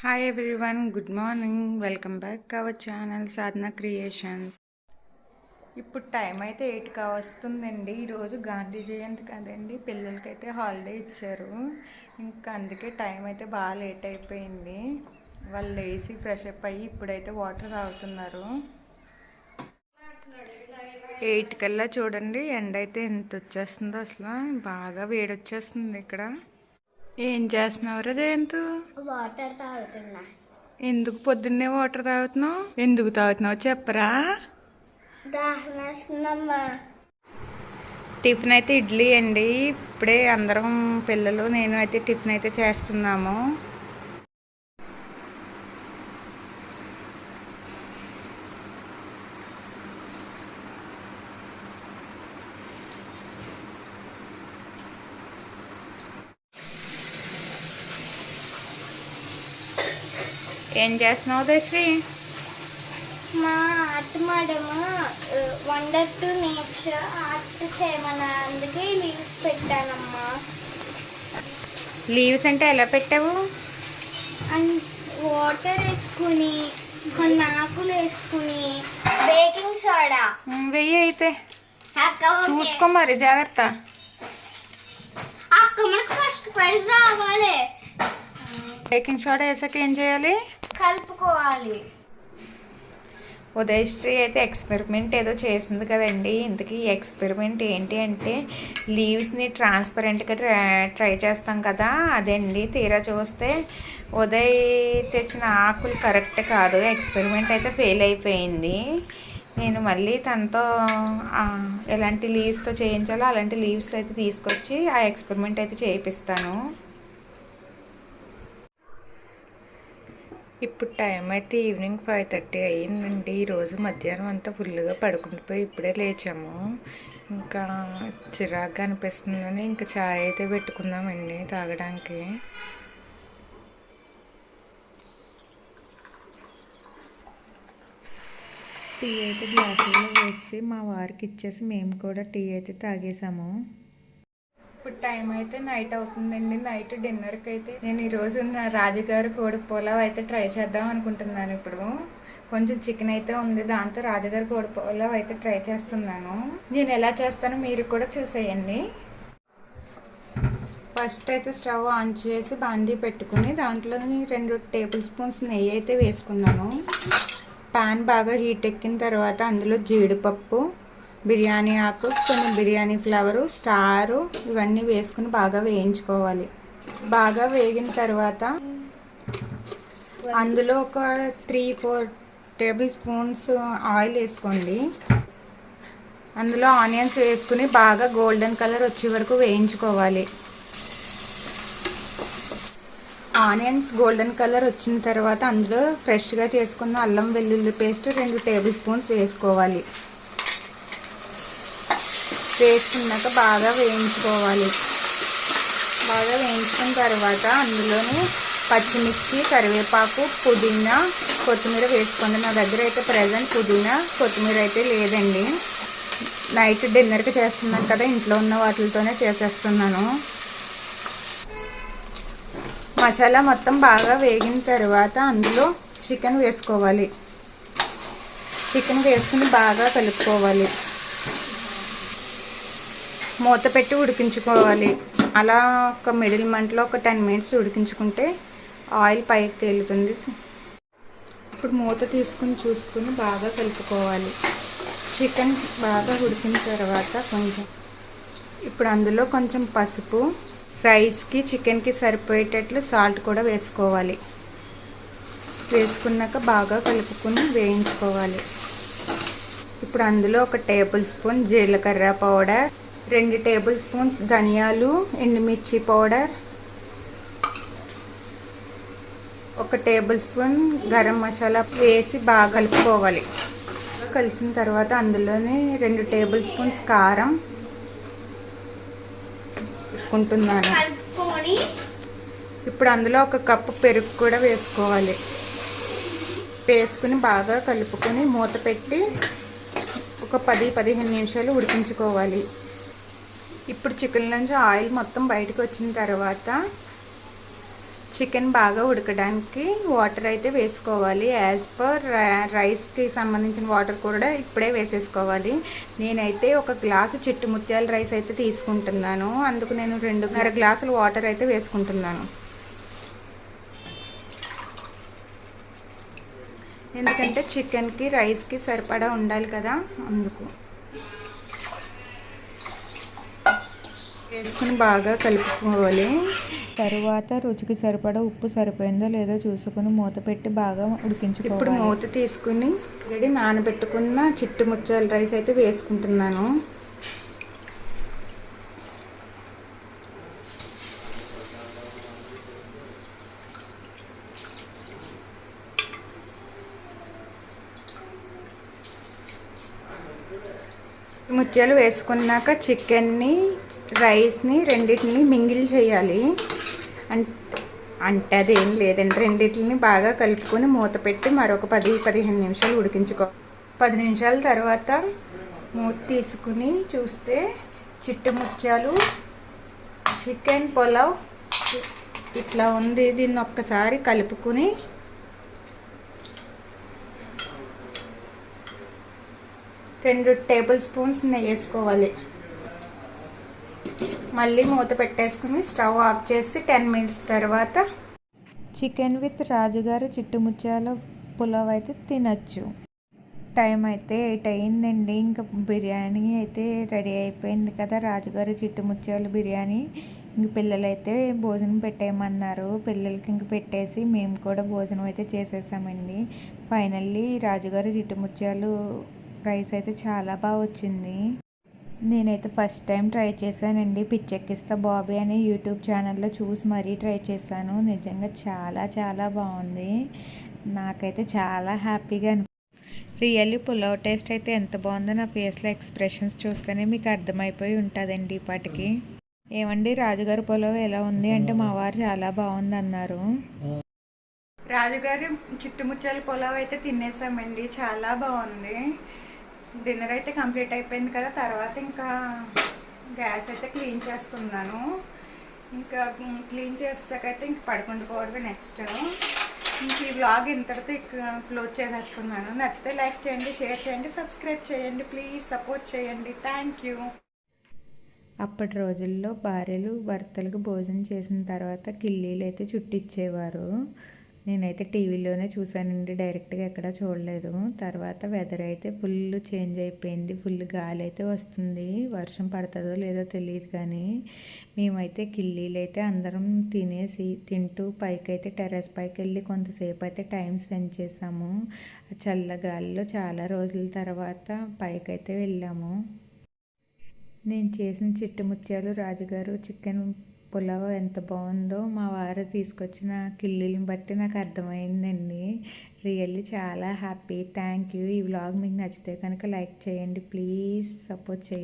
Hi everyone good morning welcome back our channel Sadhana creations ఇప్పుడు time అయితే ఎయిట్కి వస్తుందండి. ఈరోజు గాంధీ జయంతి కదండి. పిల్లలకైతే హాలిడే ఇచ్చారు. ఇంకా అందుకే టైం అయితే బాగా లేట్ అయిపోయింది. వాళ్ళు లేచి ఫ్రెష్ అప్ అయ్యి ఇప్పుడైతే వాటర్ తాగుతున్నారు. ఎయిట్ కల్లా చూడండి ఎండ అయితే ఎంత వచ్చేస్తుందో అసలు. బాగా వేడి వచ్చేస్తుంది ఇక్కడ. ఏం చేస్తున్నావురా జయంతు? వాటర్ తాగుతున్నా. ఎందుకు పొద్దున్నే వాటర్ తాగుతున్నావు? ఎందుకు తాగుతున్నావు? చెప్పరా? టిఫిన్ అయితే ఇడ్లీ అండి. ఇప్పుడే అందరం పిల్లలు నేను అయితే టిఫిన్ అయితే చేస్తున్నాము. ఏం చేస్తున్నావు దశ్రీ మా art madam wonder to nature art చేయమన్నా అందుకే లీవ్స్ పెట్టానమ్మా. లీవ్స్ అంటే ఎలా పెట్టావు? అండ్ వాటర్ వేసుకుని కొన్ని ఆకులు వేసుకుని బేకింగ్ సోడా వెయ్యి అయితే. చూసుకో మరి జాగ్రత్త. అక్క మనకు ఫస్ట్ ప్రైజ్ రావాలి. బేకింగ్ సోడా వేసాక ఏం చేయాలి? కలుపుకోవాలి. ఉదయశ్రీ అయితే ఎక్స్పెరిమెంట్ ఏదో చేసింది కదండి. ఇంతకీ ఎక్స్పెరిమెంట్ ఏంటి అంటే లీవ్స్ని ట్రాన్స్పరెంట్గా ట్రై చేస్తాం కదా. అదండి. తీరా చూస్తే ఉదయ్ తెచ్చిన ఆకులు కరెక్ట్ కాదు. ఎక్స్పెరిమెంట్ అయితే ఫెయిల్ అయిపోయింది. నేను మళ్ళీ తనతో ఎలాంటి లీవ్స్తో చేయించాలో అలాంటి లీవ్స్ అయితే తీసుకొచ్చి ఆ ఎక్స్పెరిమెంట్ అయితే చేయిస్తాను ఇప్పుడు టైం అయితే ఈవినింగ్ ఫైవ్ థర్టీ అయ్యిందండి. ఈరోజు మధ్యాహ్నం అంతా ఫుల్గా పడుకుండిపోయి ఇప్పుడే లేచాము. ఇంకా చిరాగ్గా అనిపిస్తుందని ఇంకా చాయ్ అయితే పెట్టుకుందామండి తాగడానికి. టీ అయితే గ్లాసుల్లో వేసి మా వారికి ఇచ్చేసి మేము కూడా టీ అయితే తాగేసాము. ఇప్పుడు టైం అయితే నైట్ అవుతుందండి. నైట్ డిన్నర్కి అయితే నేను ఈరోజు నా రాజుగారు కోడి పులావ్ అయితే ట్రై చేద్దాం అనుకుంటున్నాను ఇప్పుడు. కొంచెం చికెన్ అయితే ఉంది. దాంతో రాజుగారి కోడి పులావ్ అయితే ట్రై చేస్తున్నాను. నేను ఎలా చేస్తానో మీరు కూడా చూసేయండి. ఫస్ట్ అయితే స్టవ్ ఆన్ చేసి బాండీ పెట్టుకుని దాంట్లో రెండు టేబుల్ స్పూన్స్ నెయ్యి అయితే వేసుకున్నాను. పాన్ బాగా హీట్ ఎక్కిన తర్వాత అందులో జీడిపప్పు బిర్యానీ ఆకు కొన్ని బిర్యానీ ఫ్లవరు స్టారు ఇవన్నీ వేసుకుని బాగా వేయించుకోవాలి. బాగా వేగిన తర్వాత అందులో ఒక three four table spoons oil వేసుకోండి. అందులో ఆనియన్స్ వేసుకుని బాగా గోల్డెన్ కలర్ వచ్చే వరకు వేయించుకోవాలి. ఆనియన్స్ గోల్డెన్ కలర్ వచ్చిన తర్వాత అందులో ఫ్రెష్గా చేసుకున్న అల్లం వెల్లుల్లి పేస్ట్ రెండు టేబుల్ స్పూన్స్ వేసుకోవాలి. వేసుకున్నాక బాగా వేయించుకోవాలి. బాగా వేయించుకున్న తర్వాత అందులోనే పచ్చిమిర్చి కరివేపాకు పుదీనా కొత్తిమీర వేసుకోండి. నా దగ్గర అయితే ప్రజెంట్ పుదీనా కొత్తిమీర అయితే లేదండి. నైట్ డిన్నర్కి చేస్తున్నాను కదా ఇంట్లో ఉన్న వాటితోనే చేసేస్తున్నాను. మసాలా మొత్తం బాగా వేగిన తర్వాత అందులో చికెన్ వేసుకోవాలి. చికెన్ వేసుకుని బాగా కలుపుకోవాలి. మూత పెట్టి ఉడికించుకోవాలి. అలా ఒక మిడిల్ మంట్లో ఒక టెన్ మినిట్స్ ఉడికించుకుంటే ఆయిల్ పైకి తేలుతుంది. ఇప్పుడు మూత తీసుకుని చూసుకుని బాగా కలుపుకోవాలి. చికెన్ బాగా ఉడికిన తర్వాత కొంచెం ఇప్పుడు అందులో కొంచెం పసుపు రైస్కి చికెన్కి సరిపోయేటట్లు సాల్ట్ కూడా వేసుకోవాలి. వేసుకున్నాక బాగా కలుపుకుని వేయించుకోవాలి. ఇప్పుడు అందులో ఒక టేబుల్ స్పూన్ జీలకర్ర పౌడర్ రెండు టేబుల్ స్పూన్స్ ధనియాలు ఎండుమిర్చి పౌడర్ ఒక టేబుల్ స్పూన్ గరం మసాలా వేసి బాగా కలుపుకోవాలి. కలిసిన తర్వాత అందులోనే రెండు టేబుల్ స్పూన్స్ కారం కలుపుకొని ఇప్పుడు అందులో ఒక కప్పు పెరుగు కూడా వేసుకోవాలి. వేసుకుని బాగా కలుపుకొని మూత పెట్టి ఒక పది పదిహేను నిమిషాలు ఉడికించుకోవాలి. ఇప్పుడు చికెన్ నుంచి ఆయిల్ మొత్తం బయటకు వచ్చిన తర్వాత చికెన్ బాగా ఉడకడానికి వాటర్ అయితే వేసుకోవాలి. యాజ్ పర్ రైస్కి సంబంధించిన వాటర్ కూడా ఇప్పుడే వేసేసుకోవాలి. నేనైతే ఒక గ్లాసు చిట్టు ముత్యాల రైస్ అయితే తీసుకుంటున్నాను. అందుకు నేను రెండున్నర గ్లాసులు వాటర్ అయితే వేసుకుంటున్నాను. ఎందుకంటే చికెన్కి రైస్కి సరిపడా ఉండాలి కదా అందుకు. వేసుకుని బాగా కలుపుకోవాలి. తరువాత రుచికి సరిపడా ఉప్పు సరిపోయిందో లేదో చూసుకుని మూత పెట్టి బాగా ఉడికించుకోవాలి. ఇప్పుడు మూత తీసుకుని రెడీ నానబెట్టుకున్న చిట్టు ముత్యాల రైస్ అయితే వేసుకుంటున్నాను. ముత్యాలు వేసుకున్నాక చికెన్ని రైస్ని రెండింటిని మింగిల్ చేయాలి. అంటే అంటే అదేం లేదండి. రెండింటిని బాగా కలుపుకొని మూత పెట్టి మరొక పది పదిహేను నిమిషాలు ఉడికించుకో పది నిమిషాల తర్వాత మూత తీసుకుని చూస్తే చిట్టు ముత్యాలు చికెన్ పులావ్ ఇట్లా ఉంది. దీన్ని ఒక్కసారి కలుపుకుని రెండు టేబుల్ స్పూన్స్ నెయ్యి వేసుకోవాలి. మళ్ళీ మూత పెట్టేసుకుని స్టవ్ ఆఫ్ చేసి టెన్ మినిట్స్ తర్వాత చికెన్ విత్ రాజుగారు చిట్టుముచ్చాల పులావ్ అయితే తినచ్చు. టైం అయితే ఎయిట్ అయ్యిందండి ఇంకా బిర్యానీ అయితే రెడీ అయిపోయింది కదా. రాజుగారు చిట్టుముచ్చాలు బిర్యానీ. ఇంక పిల్లలైతే భోజనం పెట్టేయమన్నారు. పిల్లలకి ఇంక పెట్టేసి మేము కూడా భోజనం అయితే చేసేసామండి. ఫైనల్లీ రాజుగారు చిట్టుముత్యాలు రైస్ అయితే చాలా బాగా వచ్చింది. నేనైతే ఫస్ట్ టైం ట్రై చేశానండి. పిచ్చెక్కిస్తా బాబీ అనే యూట్యూబ్ ఛానల్లో చూసి మరీ ట్రై చేశాను. నిజంగా చాలా చాలా బాగుంది. నాకైతే చాలా హ్యాపీగా అనిపి రియల్లీ పులావ్ టేస్ట్ అయితే ఎంత బాగుందో నా ఫేస్లో ఎక్స్ప్రెషన్స్ చూస్తేనే మీకు అర్థమైపోయి ఉంటుందండి ఇప్పటికి. ఏమండి రాజుగారి పులావ్ ఎలా ఉంది? అంటే మా వారు చాలా బాగుంది అన్నారు రాజుగారి చిట్టుముచ్చాల పులావ్ అయితే తినేసామండి. చాలా బాగుంది. డిన్నర్ అయితే కంప్లీట్ అయిపోయింది కదా తర్వాత ఇంకా గ్యాస్ అయితే క్లీన్ చేస్తున్నాను. ఇంకా క్లీన్ చేసాకైతే ఇంక పడుకుండిపోవడమే నెక్స్ట్ ఇంక ఈ బ్లాగ్ ఇంతటితో క్లోజ్ చేసేస్తున్నాను. నచ్చితే లైక్ చేయండి షేర్ చేయండి సబ్స్క్రైబ్ చేయండి ప్లీజ్ సపోర్ట్ చేయండి. థ్యాంక్ యూ అప్పటి రోజుల్లో భార్యలు భర్తలకు భోజనం చేసిన తర్వాత కిల్లీలు అయితే చుట్టిచ్చేవారు. నేనైతే టీవీలోనే చూశానండి డైరెక్ట్గా ఎక్కడ చూడలేదు. తర్వాత వెదర్ అయితే ఫుల్ చేంజ్ అయిపోయింది ఫుల్ గాలి అయితే వస్తుంది. వర్షం పడుతుందో లేదో తెలియదు కానీ మేమైతే కిల్లీలు అయితే అందరం తినేసి తింటూ పైకి అయితే టెర్రస్ పైకి వెళ్ళి కొంతసేపు అయితే టైం స్పెండ్ చేసాము. చల్ల గాలిలో చాలా రోజుల తర్వాత పైకి అయితే వెళ్ళాము. నేను చేసిన చిట్టు ముత్యాలు రాజుగారు చికెన్ పులావ్ ఎంత బాగుందో మా వారు తీసుకొచ్చిన కిల్లీలను బట్టి నాకు అర్థమైందండి. రియల్లీ చాలా హ్యాపీ. థ్యాంక్ యూ ఈ వ్లాగ్ మీకు నచ్చితే కనుక లైక్ చేయండి. ప్లీజ్ సపోర్ట్ చేయండి.